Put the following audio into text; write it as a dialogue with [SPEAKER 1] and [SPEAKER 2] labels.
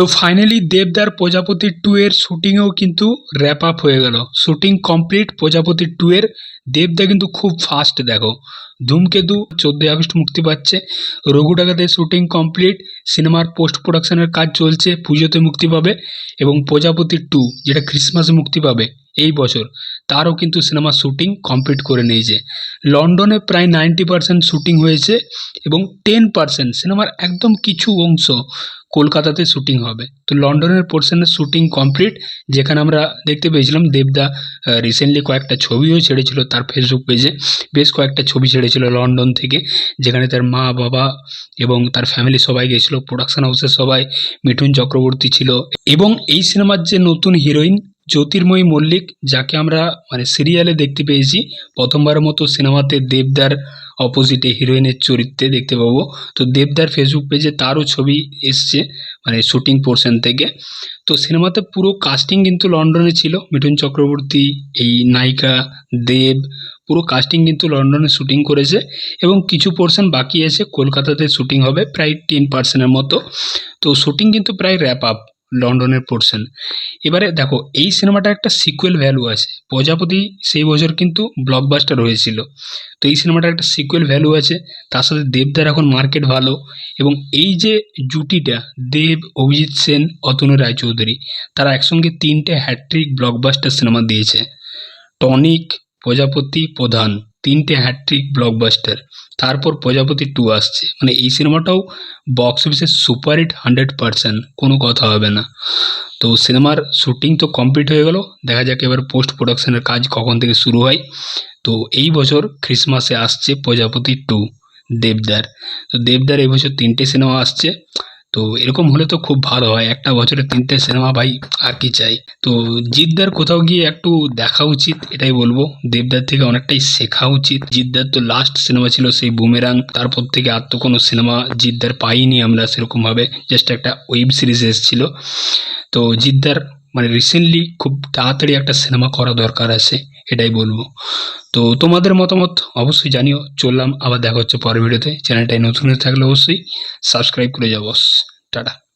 [SPEAKER 1] তো ফাইনালি দেবদার প্রজাপতি টু এর শুটিংও কিন্তু র্যাপ আপ হয়ে গেল। শুটিং কমপ্লিট প্রজাপতি টু এর, দেবদা কিন্তু খুব ফাস্ট দেখো। ধূমকেতু চোদ্দোই আগস্ট মুক্তি পাচ্ছে। রঘু ডাকাতের শুটিং কমপ্লিট সিনেমার পোস্ট প্রোডাকশনের কাজ চলছে, পুজোতে মুক্তি পাবে এবং প্রজাপতি টু যেটা ক্রিসমাসে মুক্তি পাবে এই বছর, তারও কিন্তু সিনেমার শুটিং কমপ্লিট করে নিয়েছে। লন্ডনে প্রায় নাইনটি পার্সেন্ট শুটিং হয়েছে এবং টেন পার্সেন্ট সিনেমার একদম কিছু অংশ কলকাতাতে শুটিং হবে। তো লন্ডনের পোর্শনের শুটিং কমপ্লিট যেখানে আমরা দেখতে পেয়েছিলাম দেবদা রিসেন্টলি কয়েকটা ছবিও ছেড়েছিল তার ফেসবুক পেজে বেশ কয়েকটা ছবি ছেড়েছিল লন্ডন থেকে, যেখানে তার মা, বাবা এবং তার ফ্যামিলি সবাই গেছিল প্রোডাকশন হাউসের সবাই, মিঠুন চক্রবর্তী ছিল। এবং এই সিনেমার যে নতুন হিরোইন জ্যোতির্ময়ী মল্লিক, যাকে আমরা মানে সিরিয়ালে দেখতে পেয়েছি, প্রথমবারের মতো সিনেমাতে দেবদার অপোজিটে হিরোইনের চরিত্রে দেখতে পাবো। তো দেবদার ফেসবুক পেজে তারও ছবি এসছে মানে শুটিং পোর্শন থেকে। তো সিনেমাতে পুরো কাস্টিং কিন্তু লন্ডনে ছিল। মিঠুন চক্রবর্তী, এই নায়িকা, দেব, পুরো কাস্টিং কিন্তু লন্ডনে শুটিং করেছে এবং কিছু পোর্শন বাকি আছে। কলকাতাতে শুটিং হবে, প্রায় টেন পার্সেন্টের মতো। তো শুটিং কিন্তু প্রায় র্যাপ আপ লন্ডনের পোর্শন এবারে দেখো, এই সিনেমাটা একটা সিকুয়েল ভ্যালু আছে। প্রজাপতি সেই বছর কিন্তু ব্লকবাস্টার হয়েছিল। তো এই সিনেমাটার একটা সিকুয়েল ভ্যালু আছে। তার সাথে দেবদার এখন মার্কেট ভালো এবং এই যে জুটিটা, দেব, অভিজিৎ সেন, অতনু রায়চৌধুরী, তারা একসঙ্গে তিনটে হ্যাট্রিক ব্লকবাস্টার সিনেমা দিয়েছে। টনিক, প্রজাপতি প্রধান। তিনটে হ্যাট্রিক ব্লকবাস্টার তারপর প্রজাপতি টু আসছে। মানে এই সিনেমাটাও বক্স অফিসে সুপারহিট হান্ড্রেড পারসেন্ট কোনো কথা হবে না। তো সিনেমার শুটিং তো কমপ্লিট হয়ে গেল। দেখা যাক এবার পোস্ট প্রোডাকশনের কাজ কখন থেকে শুরু হয়। তো এই বছর ক্রিসমাসে আসছে প্রজাপতি টু দেবদার। তো দেবদার এই বছর তিনটে সিনেমা আসছে। তো এরকম হলে তো খুব ভালো হয়। একটা বছরে তিনটে সিনেমা ভাই, আর কি চাই? তো জিদ্দার কোথাও গিয়ে একটু দেখা উচিত, এটাই বলব। দেবদার থেকে অনেকটাই শেখা উচিত। জিদ্দার তো লাস্ট সিনেমা ছিল সেই বুমেরাং। তারপর থেকে আর তো কোনো সিনেমা জিদ্দার পাইনি আমরা সেরকমভাবে। জাস্ট একটা ওয়েব সিরিজ এসেছিল। তো জিদ্দার মানে রিসেন্টলি খুব তাড়াতাড়ি একটা সিনেমা করা দরকার আছে। এটাই বলব। তো তোমাদের মতামত অবশ্যই জানিও। চললাম, আবার দেখা হচ্ছে পরের ভিডিওতে। চ্যানেলটাই নতুন থাকলে অবশ্যই সাবস্ক্রাইব করে যাব। টাটা।